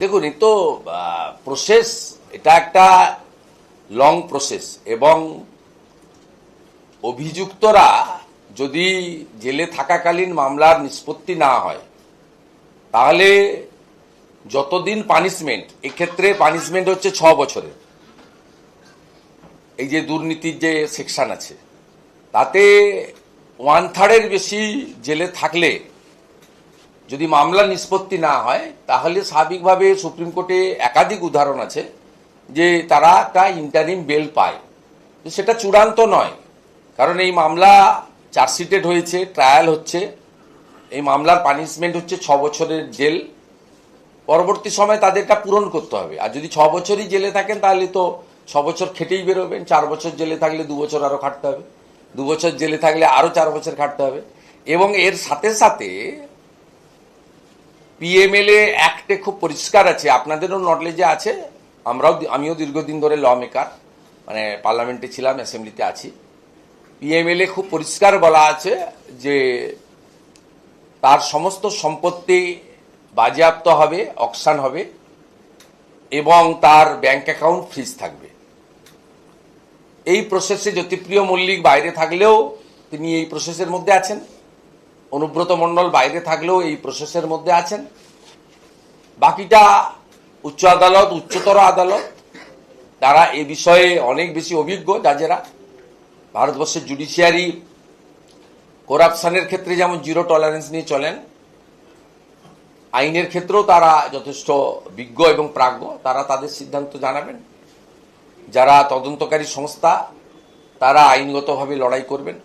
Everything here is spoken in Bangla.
দেখুন, এই তো প্রসেস এটা একটা লং প্রসেস এবং অভিযুক্তরা যদি জেলে থাকাকালীন মামলার নিষ্পত্তি না হয়, তাহলে যতদিন পানিশমেন্ট এক্ষেত্রে পানিশমেন্ট হচ্ছে ছ বছরের। এই যে দুর্নীতির যে সেকশন আছে, তাতে ওয়ান থার্ডের বেশি জেলে থাকলে যদি মামলা নিষ্পত্তি না হয়, তাহলে স্বাভাবিকভাবে সুপ্রিম কোর্টে একাধিক উদাহরণ আছে যে তারা একটা ইন্টারিম বেল পায়। সেটা চূড়ান্ত নয়, কারণ এই মামলা চার্জশিটেড হয়েছে ট্রায়াল হচ্ছে। এই মামলার পানিশমেন্ট হচ্ছে ছ বছরের জেল পরবর্তী সময় তাদেরটা পূরণ করতে হবে। আর যদি ছ বছরই জেলে থাকেন, তাহলে তো ছ বছর খেটেই বেরোবেন। চার বছর জেলে থাকলে দু বছর আরও খাটতে হবে। দু বছর জেলে থাকলে আরও চার বছর খাটতে হবে। এবং এর সাথে সাথে পিএমএলএ অ্যাক্টে খুব পরিষ্কার আছে। আপনাদেরও নলেজে আছে। আমরাও আমিও দীর্ঘদিন ধরে ল মেকার মানে পার্লামেন্টে ছিলাম অ্যাসেম্বলিতে আছি। পিএমএলএ খুব পরিষ্কার বলা আছে যে তার সমস্ত সম্পত্তি বাজেয়াপ্ত হবে অকশান হবে এবং তার ব্যাংক অ্যাকাউন্ট ফ্রিজ থাকবে। এই প্রসেসে জ্যোতিপ্রিয় মল্লিক বাইরে থাকলেও তিনি এই প্রসেসের মধ্যে আছেন। অনুব্রত মণ্ডল বাইরে থাকলেও এই প্রসেসের মধ্যে আছেন। বাকিটা উচ্চ আদালত, উচ্চতর আদালত, তারা এ বিষয়ে অনেক বেশি অভিজ্ঞ জাজেরা। ভারতবর্ষের জুডিশিয়ারি করাপশনের ক্ষেত্রে যেমন জিরো টলারেন্স নিয়ে চলেন, আইনের ক্ষেত্রেও তারা যথেষ্ট বিজ্ঞ এবং প্রাজ্ঞ, তারা তাদের সিদ্ধান্ত জানাবেন। যারা তদন্তকারী সংস্থা, তারা আইনগতভাবে লড়াই করবেন।